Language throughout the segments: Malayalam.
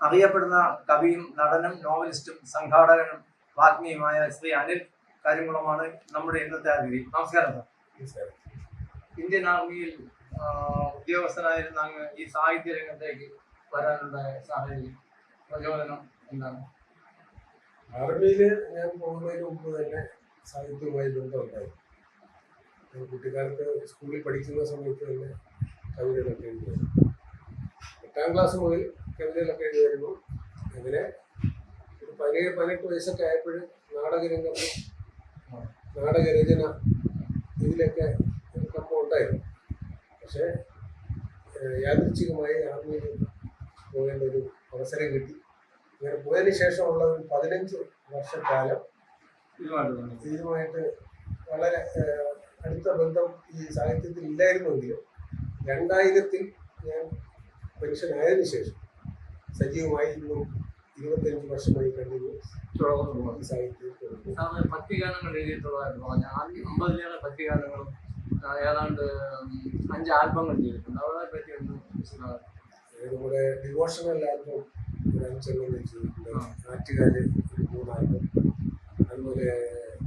അറിയപ്പെടുന്ന കവിയും നടനും നോവലിസ്റ്റും സംഘാടകനും വാഗ്മിയുമായ ശ്രീ അനിൽ കാര്യങ്ങളുമാണ് നമ്മുടെ ഇന്നത്തെ അതിഥി നമസ്കാരം സാർ. ഇന്ത്യൻ ആർമിയിൽ ഉദ്യോഗസ്ഥനായിരുന്ന അങ്ങ് ഈ സാഹിത്യ രംഗത്തേക്ക് വരാനുണ്ടായ സാഹചര്യം പ്രചോദനം എന്താണ്? ആർമിയിൽ ഞാൻ പോകുന്നതിന് മുമ്പ് തന്നെ സാഹിത്യവുമായി ബന്ധമുണ്ടായിരുന്നു. കുട്ടിക്കാലത്ത് സ്കൂളിൽ പഠിക്കുന്ന സമയത്ത് തന്നെ കവിതകളൊക്കെ എഴുതുമായിരുന്നു എട്ടാം ക്ലാസ് മുതൽ കവിതകളൊക്കെ എഴുതുമായിരുന്നു അങ്ങനെ ഒരു പതിനേഴ് പതിനെട്ട് വയസ്സൊക്കെ ആയപ്പോൾ നാടകരംഗത്ത് നാടകരചന ഇതിലൊക്കെ കമ്പം ഉണ്ടായിരുന്നു. പക്ഷേ യാദൃച്ഛികമായി ആർമിയിൽ പോകേണ്ട ഒരു അവസരം കിട്ടി. അങ്ങനെ പോയതിന് ശേഷമുള്ള ഒരു പതിനഞ്ച് വർഷക്കാലം ഇതുമായിട്ട് വളരെ അടുത്ത ബന്ധം ഈ സാഹിത്യത്തിൽ ഇല്ലായിരുന്നെങ്കിലും രണ്ടായിരത്തിൽ ഞാൻ പെൻഷൻ ശേഷം സജീവമായി ഇന്നും ഇരുപത്തഞ്ച് വർഷമായി കണ്ടിന്യൂ തുടർന്ന് സാഹിത്യത്തിൽ ഭക്തിഗാനങ്ങൾ എഴുതിയിട്ടുള്ളതായിട്ട് പറഞ്ഞു ആദ്യം അമ്പതിലേറെ ഭക്തിഗാനങ്ങളും ഏതാണ്ട് അഞ്ച് ആൽബങ്ങൾ ചെയ്തിട്ടുണ്ട്. അവരെ പറ്റി ഒന്ന് നമ്മുടെ ഡിവോഷണൽ ആൽബം ഒരു അഞ്ചെണ്ണം ചെയ്തിട്ടുണ്ട്. ആറ്റുകാൽ ഒരു മൂന്നാൽബം അതുപോലെ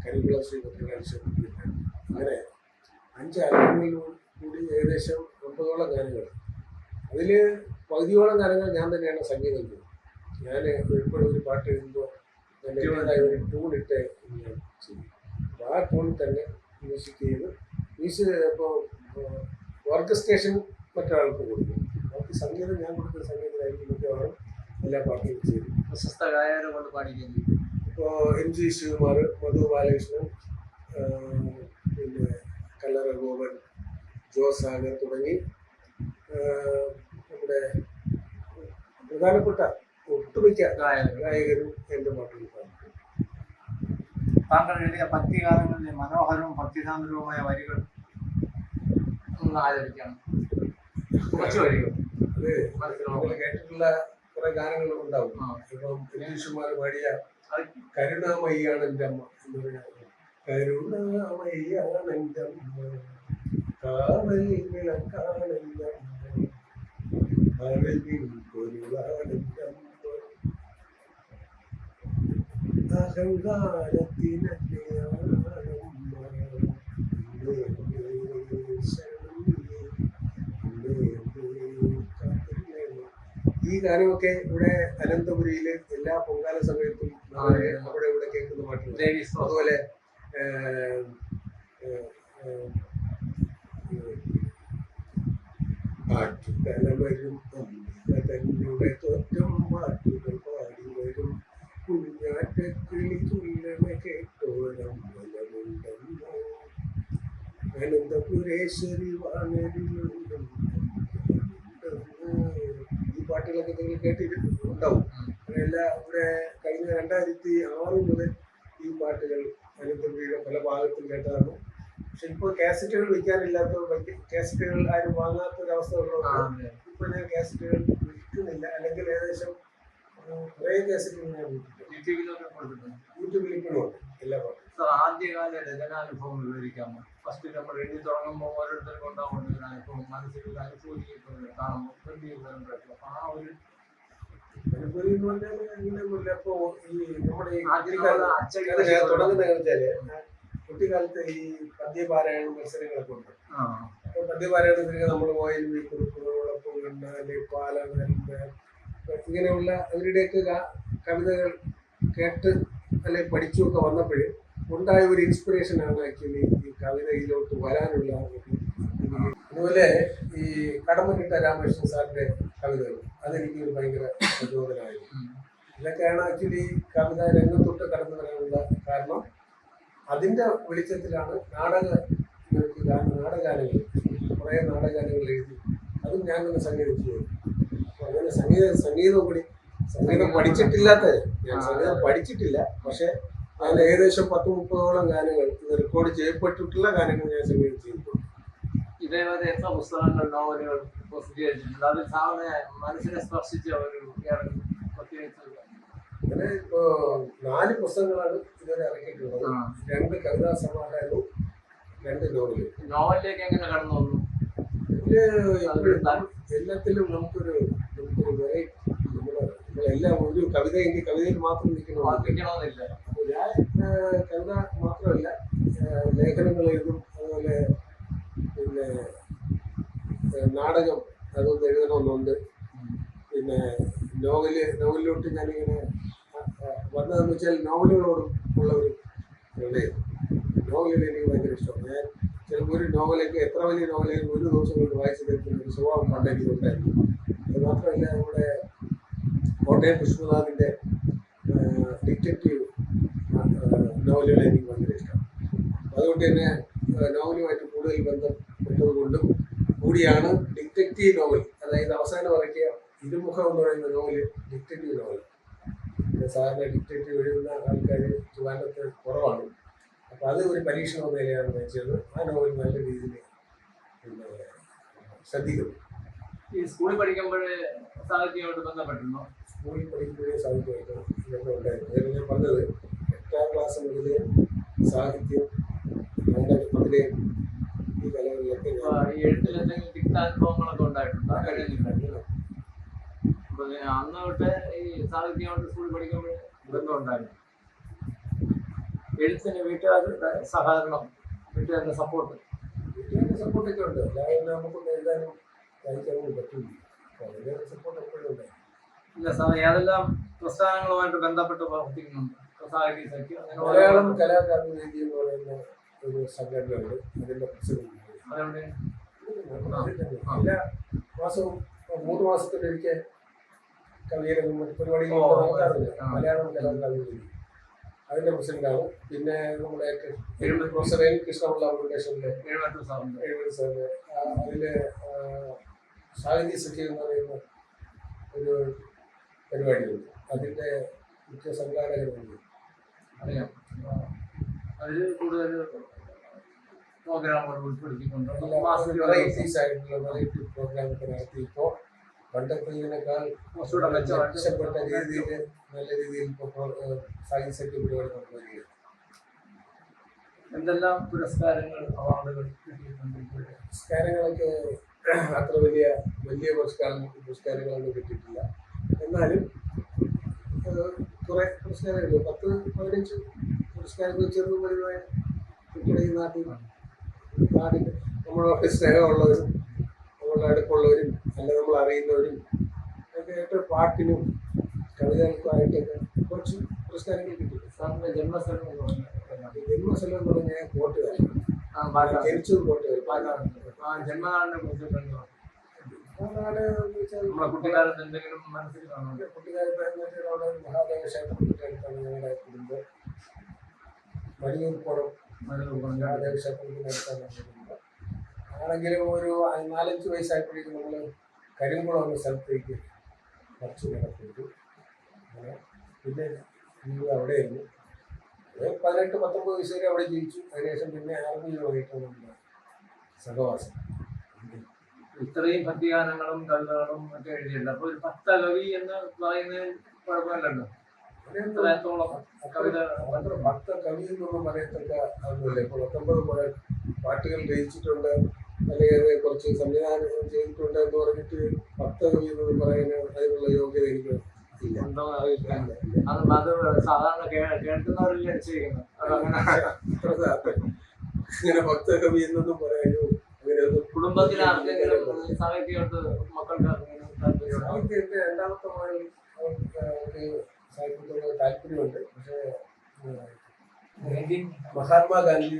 കരികുളം ശ്രീ അങ്ങനെ അഞ്ച് ആൽബങ്ങളിൽ കൂടി ഏകദേശം ഒമ്പതോളം ഗാനങ്ങൾ. അതിൽ പകുതിയോളം ഗാനങ്ങൾ ഞാൻ തന്നെയാണ് സംഗീതം ചെയ്തത്. ഞാൻ എപ്പോഴും ഒരു പാട്ട് എഴുതുമ്പോൾ ഞാൻ എന്റെതായ ഒരു ട്യൂൺ ഇട്ട് ഞാൻ ചെയ്യും. അപ്പോൾ ആ ട്യൂണിൽ തന്നെ മ്യൂസിക് ചെയ്ത് മ്യൂസിക് ഇപ്പോൾ ഓർക്കസ്ട്രേഷൻ മറ്റൊരാൾക്ക് കൊടുക്കും. ബാക്കി സംഗീതം ഞാൻ കൊടുക്കുന്ന സംഗീതമായിരിക്കും മിക്കവാറും എല്ലാ പാട്ടുകളും ചെയ്തു പ്രശസ്ത ഗായകരെ കൊണ്ട് പാടിക്കുന്നു ഇപ്പോൾ എം ജി ശിവകുമാർ മധു ബാലകൃഷ്ണൻ പിന്നെ കല്ലറ ഗോപൻ ജോസ് സാഗർ തുടങ്ങി നമ്മുടെ പ്രധാനപ്പെട്ട ഒട്ടുമിക്ക ഗായകരും എന്റെ പാട്ടുകൾ പാടും താങ്കൾ എഴുതിയ ഭക്തിഗാനങ്ങളിലെ മനോഹരവും ഭക്തിസാന്ദ്രവുമായ വരികൾ ഒന്ന് ആചരിക്കാം കുറച്ച് വരികൾ. അത് കേട്ടിട്ടുള്ള കുറെ ഗാനങ്ങൾ ഉണ്ടാവും. ഇപ്പം രതീഷുമാർ പാടിയ കരുണാമയ്യാണ് എന്റെ അമ്മ എന്ന് പറഞ്ഞാൽ കരുണാമയ്യാണ് എന്റെ അമ്മ. കാവൽ വിളക്കാണ് എന്റെ അമ്മ. ഈ ഗാനമൊക്കെ ഇവിടെ അനന്തപുരിയിൽ എല്ലാ പൊങ്കാല സമയത്തും അവിടെ ഇവിടെ കേൾക്കുന്ന പാട്ടുകൾ. അതുപോലെ പാട്ടുകാലം വരും അമ്മിക തന്നുടെ തോറ്റം പാട്ടുകൾ പാടി വരും കുഞ്ഞാറ്റക്കിളി തുല്ലമ കേട്ടോരം മലമുണ്ടെന്നോ അനന്തപുരേശ്വരി വാനരിലുണ്ടെന്നോ ഈ പാട്ടുകളൊക്കെ നിങ്ങൾ കേട്ടിട്ടുണ്ടാവും എല്ലാ ഇവിടെ കഴിഞ്ഞ രണ്ടായിരത്തി ആറ് മുതൽ ഈ പാട്ടുകൾ അനന്തപുരിയുടെ പല ഭാഗത്തും കേട്ടതാണ് പക്ഷെ ഇപ്പോൾ കാസറ്റുകൾ വിൽക്കാനില്ലാത്ത കാസറ്റുകൾ ആരും വാങ്ങാത്ത ഒരു അവസ്ഥ ആ, ഉള്ളതുകൊണ്ട്. ഇപ്പൊ ഞാൻ കാസറ്റുകൾ വിൽക്കുന്നില്ല. അല്ലെങ്കിൽ ഏകദേശം കുറേ കാസറ്റുകൾ ഞാൻ വിൽക്കുന്നുണ്ട് യൂട്യൂബിലൊക്കെ കൊടുത്തിട്ടുണ്ട്. യൂട്യൂബിൽ ഇപ്പോഴും ഉണ്ട്. എല്ലാ പാട്ടും സാർ ആദ്യകാല രചനാനുഭവം വിവരിക്കാമോ? ഫസ്റ്റ് നമ്മൾ എഴുതി തുടങ്ങുമ്പോൾ ഓരോരുത്തർക്കും ഉണ്ടാവുന്ന ഒരു അനുഭവം മനസ്സിൽ കാണുമ്പോൾ വലിയ ആ ഒരു ഈ നമ്മുടെ വെച്ചാൽ കുട്ടിക്കാലത്ത് ഈ പദ്യപാരായണ മത്സരങ്ങളൊക്കെ ഉണ്ട്. അപ്പൊ പദ്യപാരായണത്തിനൊക്കെ നമ്മൾ ഓയിൽ വി കുറുപ്പുകളൊപ്പം കണ്ടാൽ പാല നരമ്പ് ഇങ്ങനെയുള്ള അവരുടെയൊക്കെ കവിതകൾ കേട്ട് അല്ലെങ്കിൽ പഠിച്ചുമൊക്കെ വന്നപ്പോഴും ഉണ്ടായ ഒരു ഇൻസ്പിറേഷനാണ് ആക്ച്വലി ഈ കവിതയിലോട്ട് വരാനുള്ള അതുപോലെ ഈ കടമനിട്ട രാമകൃഷ്ണൻ സാറിന്റെ കവിതകൾ അതെനിക്ക് ഒരു ഭയങ്കര പ്രചോദനമായിരുന്നു. ഇതൊക്കെയാണ് ആക്ച്വലി കവിത രംഗത്തൊട്ട് കടന്നു വരാനുള്ള കാരണം. അതിന്റെ വെളിച്ചത്തിലാണ് നാടക നാടകാലങ്ങൾ. കുറേ നാടകാലങ്ങൾ എഴുതി. അതും ഞാൻ തന്നെ സംഗീതം ചെയ്തു അപ്പൊ അങ്ങനെ സംഗീത സംഗീതം കൂടി സംഗീതം പഠിച്ചിട്ടില്ലാത്ത ഞാൻ സംഗീതം പഠിച്ചിട്ടില്ല. പക്ഷെ അതിന് ഏകദേശം പത്ത് മുപ്പതോളം ഗാനങ്ങൾ ഇത് റെക്കോർഡ് ചെയ്യപ്പെട്ടിട്ടുള്ള ഗാനങ്ങൾ ഞാൻ സംഗീതം ചെയ്തിട്ടുണ്ട് ഇതേപോലെ എത്ര പുസ്തകങ്ങൾ നോവലുകൾ പ്രസിദ്ധീകരിച്ചിട്ടുണ്ട്. അതിൽ സാറിനെ മനസ്സിനെ സ്പർശിച്ച ഒരു പ്രത്യേകിച്ച് അങ്ങനെ ഇപ്പോ നാല് പുസ്തകങ്ങളാണ് ഇതുവരെ ഇറക്കിയിട്ടുള്ളത്. രണ്ട് കവിതാ സമാഹാരവും രണ്ട് നോവലും. നോവലിലേക്ക് എങ്ങനെ കടന്നു വന്നു? എല്ലാത്തിലും നമുക്കൊരു എല്ലാം നമ്മളെല്ലാം ഒരു കവിത എങ്കിൽ കവിതയിൽ മാത്രം നിൽക്കണം വാർപ്പിക്കണമെന്നില്ല അപ്പൊ ഞാൻ കവിത മാത്രമല്ല ലേഖനങ്ങൾ എഴുതും അതുപോലെ പിന്നെ നാടകം അതൊന്ന് എഴുതണമെന്നുണ്ട്. പിന്നെ നോവൽ നോവലിലോട്ട് ഞാനിങ്ങനെ വെച്ചാൽ നോവലുകളോടും ഉള്ള ഒരു പ്രണയം നോവലുകൾ എനിക്ക് ഭയങ്കര ഇഷ്ടമാണ്. ഞാൻ ചിലപ്പോൾ ഒരു നോവലൊക്കെ എത്ര വലിയ നോവലും ഒരു ദിവസം കൊണ്ട് വായിച്ചു തീർക്കുന്ന ഒരു സ്വഭാവം പണ്ടെനിക്ക് ഉണ്ടായിരുന്നു അത് മാത്രമല്ല നമ്മുടെ കോട്ടയം കൃഷ്ണനാഥിന്റെ ഡിറ്റക്റ്റീവ് നോവലുകൾ എനിക്ക് ഭയങ്കര ഇഷ്ടമാണ്. അതുകൊണ്ട് തന്നെ നോവലുമായിട്ട് കൂടുതൽ ബന്ധം കൊണ്ടും കൂടിയാണ് ഡിറ്റക്റ്റീവ് നോവൽ. അതായത് അവസാനം ഇറക്കിയ ഇരുമുഖം എന്ന് പറയുന്ന നോവൽ ഡിറ്റക്റ്റീവ് നോവൽ പിന്നെ സാധാരണ ഡിക്റ്റേറ്റ് എഴുതുന്ന ആൾക്കാർ ട്രിവാൻഡ്രത്ത് കുറവാണ്. അപ്പോൾ അത് ഒരു പരീക്ഷണം എന്ന നിലയാണ് വെച്ചത് ആ നോവൽ നല്ല രീതിയിൽ പിന്നെ ശ്രദ്ധിക്കുന്നു ഈ സ്കൂളിൽ പഠിക്കുമ്പോഴേ സാഹിത്യമായിട്ട് ബന്ധപ്പെട്ടിരുന്നു? സ്കൂളിൽ പഠിക്കുമ്പോഴേ സാഹിത്യമായിട്ട് ബന്ധമുണ്ടായിരുന്നു. ഞാൻ പറഞ്ഞത് എട്ടാം ക്ലാസ് മുതൽ സാഹിത്യം രണ്ടായിരത്തി അഭിനയം ഈ കലകളിലൊക്കെ എഴുത്തിൽ എന്തെങ്കിലും തിക്താനുഭവങ്ങളൊക്കെ ഉണ്ടായിട്ടുണ്ട്? അന്ന് തൊട്ട് ഈ സാഹിത്യമായിട്ട് സ്കൂളിൽ പഠിക്കുമ്പോൾ ബന്ധമുണ്ടായിരുന്നു. എഴുത്തിന് വീട്ടുകാരുടെ സഹകരണം വീട്ടുകാരുടെ സപ്പോർട്ട് വീട്ടുകാരുടെ സപ്പോർട്ടൊക്കെ ഉണ്ട്. നമുക്കൊന്നും എഴുതാനും വായിക്കാനും പറ്റില്ല സപ്പോർട്ട് എപ്പോഴും ഇല്ല സാർ ഏതെല്ലാം പ്രസ്ഥാനങ്ങളുമായിട്ട് ബന്ധപ്പെട്ട് പ്രവർത്തിക്കുന്നുണ്ട്? സാഹിത്യ സഖ്യം അങ്ങനെ മലയാളം കലാകാരൻ എന്ന് പറയുന്ന ഒരു സംഘടനയുണ്ട്. പ്രസിഡന്റ്. എല്ലാ മാസവും മൂന്ന് മാസത്തിലൊരിക്കൽ കവിയരങ്ങും മറ്റു പരിപാടികളും ആ. മലയാളം കലാകാരൻ പിന്നെ നമ്മുടെ പ്രൊഫസർ എൻ കൃഷ്ണപിള്ള ഫൗണ്ടേഷനിലെ എഴുപത്തി സാറിന്റെ. അതിൽ സാഹിത്യ സഖ്യം എന്ന് പറയുന്ന ഒരു പരിപാടിയുണ്ട്. അതിന്റെ മുഖ്യ സംഘാടകരുണ്ട്. അറിയാം. അതിൽ കൂടുതൽ പ്രോഗ്രാമുകൾ ഉൾപ്പെടുത്തിക്കൊണ്ട് വെറൈറ്റീസ് ആയിട്ടുള്ള വെറൈറ്റി പ്രോഗ്രാമൊക്കെ നടത്തി ഇപ്പോൾ പണ്ടത്തെ ഇതിനേക്കാൾ കുറച്ചുകൂടെ മെച്ചപ്പെട്ട രീതിയിൽ നല്ല രീതിയിൽ സയൻസ് സഖ്യ പരിപാടി നടത്തുകയാണ് എന്തെല്ലാം പുരസ്കാരങ്ങൾ അവാർഡുകൾ പുരസ്കാരങ്ങളൊക്കെ അത്ര വലിയ വലിയ പുരസ്കാരങ്ങൾ പുരസ്കാരങ്ങളൊന്നും കിട്ടിയിട്ടില്ല. എന്നാലും കുറെ പുരസ്കാരങ്ങൾ പത്ത് പതിനഞ്ച് പുരസ്കാരങ്ങൾ ചെറുതും കുട്ടികളെ ഈ നാട്ടിൽ നാടിന് നമ്മളോട് സ്നേഹമുള്ളവരും നമ്മളുടെ അടുപ്പുള്ളവരും അല്ല നമ്മൾ അറിയുന്നവരും ഒക്കെ ആയിട്ട് പാട്ടിനും കവിതകൾക്കുമായിട്ടൊക്കെ കുറച്ച് പുരസ്കാരങ്ങൾ കിട്ടിയിട്ടുണ്ട് സാറിന്റെ ജന്മസ്ഥലം എന്ന് പറഞ്ഞാൽ ജന്മസ്ഥലം എന്ന് പറഞ്ഞാൽ പാലക്കാട് ജനിച്ചത് ആ ജന്മനാടിനെ കുറിച്ചിട്ടുണ്ടോ നമ്മളെ കുട്ടിക്കാലത്ത് എന്തെങ്കിലും മനസ്സിൽ കാണുന്നുണ്ട്? കുട്ടിക്കാലത്ത് അവിടെ മഹാദേവ ക്ഷേത്രം ഞങ്ങളുടെ കുടുംബം. വലിയൂർപ്പുറം മഹാദേവ ക്ഷേത്രത്തിന്റെ അടുത്താണ് ഞങ്ങളുടെ കുടുംബം. ആണെങ്കിലും ഒരു നാലഞ്ച് വയസ്സായപ്പോഴേക്കും നമ്മൾ കരിങ്കുളം എന്ന സ്ഥലത്തേക്ക് കുറച്ച് അങ്ങനെ പിന്നെ ജീവിതം അവിടെയായിരുന്നു. പതിനെട്ട് പത്തൊമ്പത് വയസ്സ് വരെ അവിടെ ജീവിച്ചു. അതിനുശേഷം പിന്നെ ആർമിയിലുമായിട്ടാണ് നമ്മുടെ സഹവാസം. ഇത്രയും ഭക്തിഗാനങ്ങളും കവിതകളും ഒക്കെ എഴുതിയിട്ടുണ്ട്. അപ്പൊ ഒരു പത്ത് അലവി എന്ന് പറയുന്നതിൽ കുഴപ്പമില്ലല്ലോ? കവിത ഭക്ത ഭക്ത കവി എന്നൊന്നും പറയത്തക്ക ഒന്നുമില്ല ഇപ്പോൾ പത്തൊമ്പത് പാട്ടുകൾ രചിച്ചിട്ടുണ്ട്. അല്ലെങ്കിൽ അത് കുറച്ച് സംവിധാനം ചെയ്തിട്ടുണ്ട് എന്ന് പറഞ്ഞിട്ട് ഭക്ത എന്ന് പറയുന്ന അതിനുള്ള യോഗ്യത എനിക്ക് അത് അത് സാധാരണ കേ- കേൾക്കുന്നവരല്ലേ നിശ്ചയിക്കുന്നത് അതങ്ങനെ അത്ര ഇങ്ങനെ ഭക്ത കവി എന്നൊന്നും പറയാനോ അങ്ങനെ കുടുംബത്തിലെ സാഹിത്യമായിട്ട് രണ്ടാമത്തെ സാഹിത്യത്തോട് താല്പര്യമുണ്ട്. പക്ഷേ മഹാത്മാഗാന്ധി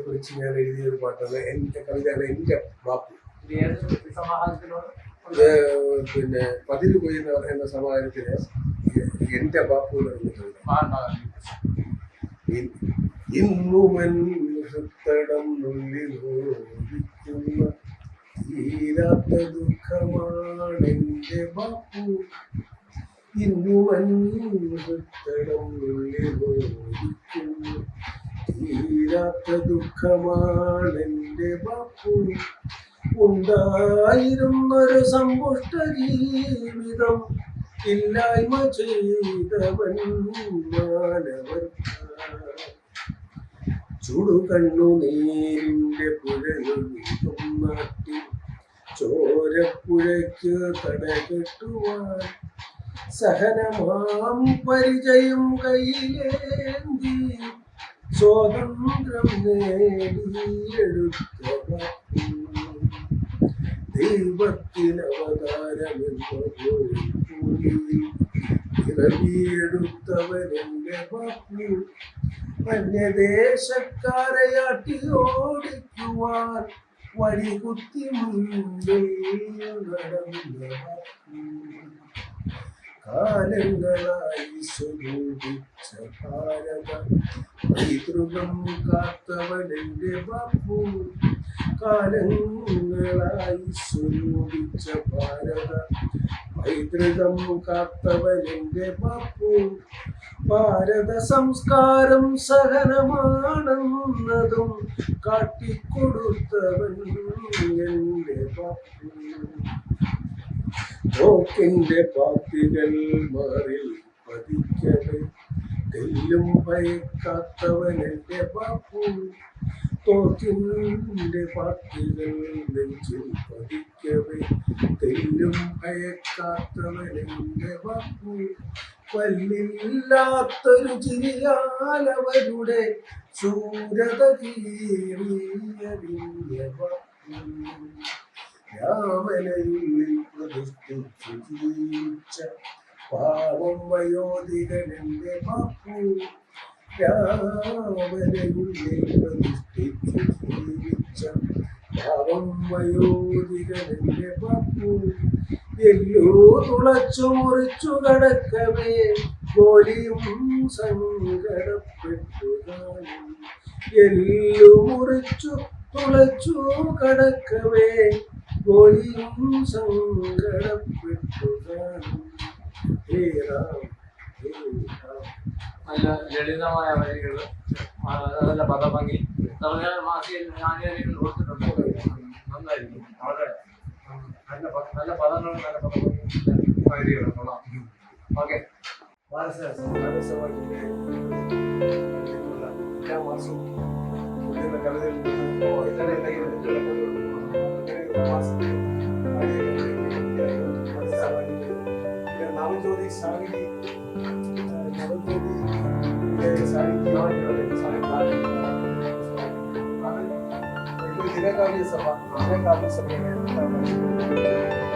കുറിച്ച് ഞാൻ എഴുതിയ ഒരു പാട്ടാണ് എന്റെ കവിതയാണ് എന്റെ ബാപ്പു. പിന്നെ പതിര് പോയി എന്ന പറയുന്ന സമാഹാരത്തിൽ എന്റെ ബാപ്പു എന്ന് പറഞ്ഞിട്ടുണ്ട് ഇന്നുമൻ ഹൃത്തടം ഹൃത്തടം നുള്ളിലോടിക്കുന്ന തീരാത്ത ദുഃഖമാണെന്റെ ബാപ്പു ഉണ്ടായിരുന്നൊരു സമ്പുഷ്ട ജീവിതം ഇല്ലായ്മ ചെയ്തവൻ മാനവർ ചുടുകണ്ണുനീരിന്റെ പുഴയൊഴുകും നാട്ടിൽ. ചോരപ്പുഴയ്ക്ക് തടകെട്ടുവാൻ സഹനമാം പരിചയം കയ്യിലേന്തി. സ്വാതന്ത്ര്യം നേടിയെടുത്ത ബാപ്പു. ദൈവത്തിന് അവതാരമെന്ന ഇറങ്ങിയെടുത്തവനെന്റെ ബാപ്പു അന്യദേശക്കാരെയാട്ടി ഓടിക്കുവാൻ വഴികുത്തി മുന്നിൽ നടന്ന. കാലങ്ങളായി സ്വരൂപിച്ച ഭാരത പൈതൃകം കാത്തവനെന്റെ ബാപ്പു കാലങ്ങളായി സ്വരൂപിച്ച പൈതൃകം ബാപ്പു ഭാരത സംസ്കാരം സഹനമാണെന്നതും കാട്ടിക്കൊടുത്തവൻ എന്റെ ബാപ്പു തോക്കിന്റെ പാത്തികൾ മാറിൽ പതിക്കവേ. തെല്ലും ഭയക്കാത്തവൻ എന്റെ ബാപ്പു തോക്കിന്റെ പാത്തികൾ നെഞ്ചിൽ പതിക്കവേ. തെല്ലും ഭയക്കാത്തവൻ എന്റെ ബാപ്പു പല്ലില്ലാത്തൊരു ചിരിയാലവരുടെ ശൂരത കീറിയ ബാപ്പു രാമനയിൽ പ്രതിഷ്ഠിച്ചു ജീവിച്ച പാവം വയോധികനെന്റെ ബാപ്പു രാമനയിൽ പ്രതിഷ്ഠിച്ചു ജീവിച്ച പാവം വയോധികനെന്റെ ബാപ്പു എല്ലോ തുളച്ചു മുറിച്ചു കടക്കവേ ഗോലിയും സങ്കടപ്പെട്ടു മുറിച്ചു തുളച്ചു കടക്കവേ. ഗോലിയും സങ്കടപ്പെട്ടു നല്ല ലളിതമായ വരികൾ നല്ല പദഭംഗി. മാസികയിൽ ഞാനും കൊടുത്തിട്ടുണ്ട്. നന്നായിരിക്കും. വളരെ നല്ല നല്ല പദങ്ങളും നല്ല വരികളും കൊള്ളാം. ഓക്കെ. എല്ലാ മാസവും. കവിതയിൽ നിന്ന് ഇന്നലെ എന്തെങ്കിലും എടുത്തുള്ള കവിതകൾ അങ്ങനെ ഒരു മാസത്തിൽ നവജ്യോതി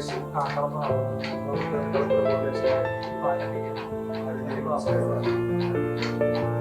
ഫൗണ്ടേഷൻ ആ കടന്നു ഫൗണ്ടേഷൻ ഫൗണ്ടേഷൻ